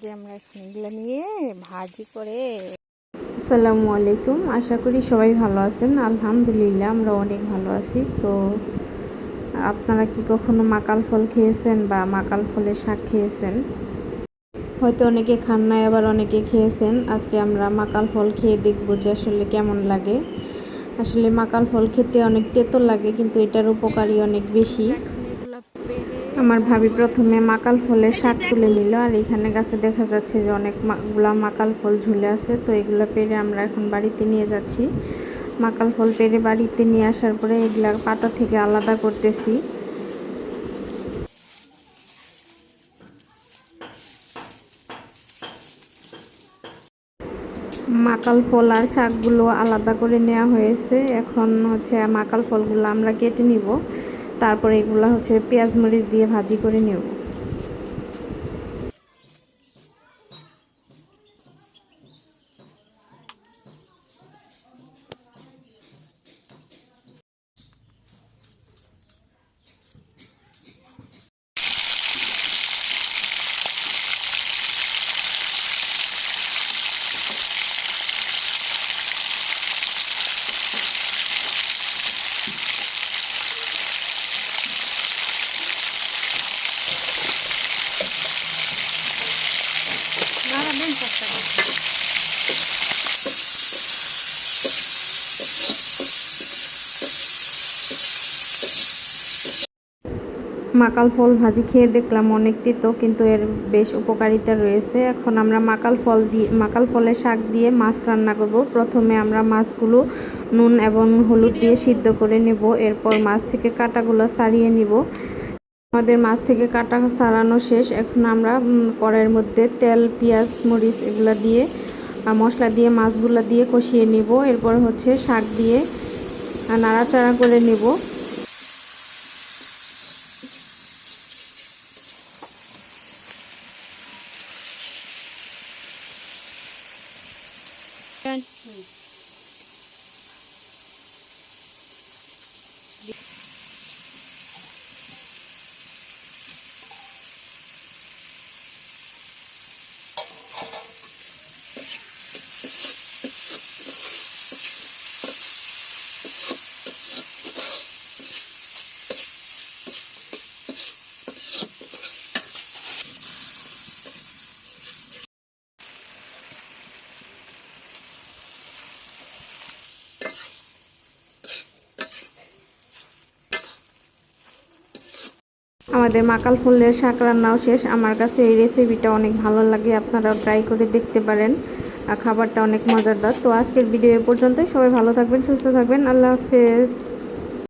যে আমরা এগুলো নিয়ে ভাজি করে আসসালামু আলাইকুম। আশা করি সবাই ভালো আছেন। আলহামদুলিল্লাহ, আমরা অনেক ভালো আছি। তো আপনারা কি কখনো মাকাল ফল খেয়েছেন বা মাকাল ফলের শাক খেয়েছেন? হয়তো অনেকে খান নাই, আবার অনেকে খেয়েছেন। আজকে আমরা মাকাল ফল খেয়ে দেখব যে আসলে কেমন লাগে। আসলে মাকাল ফল খেতে অনেক তেতো লাগে, কিন্তু এটার উপকারী অনেক বেশি। আমার ভাবি প্রথমে মাকাল ফলের শাক তুলে নিল, আর এখানে গাছে দেখা যাচ্ছে যে অনেকগুলা মাকাল ফল ঝুলে আছে, তো এগুলো পেরে আমরা এখন বাড়িতে নিয়ে যাচ্ছি। মাকাল ফল পেরে বাড়িতে নিয়ে আসার পরে এগুলা পাতা থেকে আলাদা করতেছি। মাকাল ফল আর শাকগুলো আলাদা করে নেওয়া হয়েছে। এখন হচ্ছে মাকাল ফলগুলো আমরা কেটে নিব। তারপরে এগুলা হচ্ছে পেঁয়াজ মরিচ দিয়ে ভাজি করে নেব। মাকাল ফল ভাজি খেয়ে দেখলাম অনেক তিতো কিন্তু এর বেশ উপকারিতা রয়েছে। এখন আমরা মাকাল ফল দিয়ে, মাকাল ফলের শাক দিয়ে মাছ রান্না করব। প্রথমে আমরা মাছগুলো নুন এবং হলুদ দিয়ে সিদ্ধ করে নেব। এরপর মাছ থেকে কাঁটাগুলো সারিয়ে নিব। আমাদের মাছ থেকে কাটা সারানো শেষ। এখন আমরা কড়াইয়ের মধ্যে তেল, পেঁয়াজ, মরিচ এগুলো দিয়ে মশলা দিয়ে, মাছগুলো দিয়ে কষিয়ে নিব। এরপর হচ্ছে শাক দিয়ে নাড়াচাড়া করে নেব। Aaron. Hmm. আমাদের মাকাল ফুলের শাক রান্নাও শেষ। আমার কাছে এই রেসিপিটা অনেক ভালো লাগে, আপনারাও ট্রাই করে দেখতে পারেন। খাবারটা অনেক মজাদার। তো আজকের ভিডিও এ পর্যন্তই। সবাই ভালো থাকবেন, সুস্থ থাকবেন। আল্লাহ হাফেজ।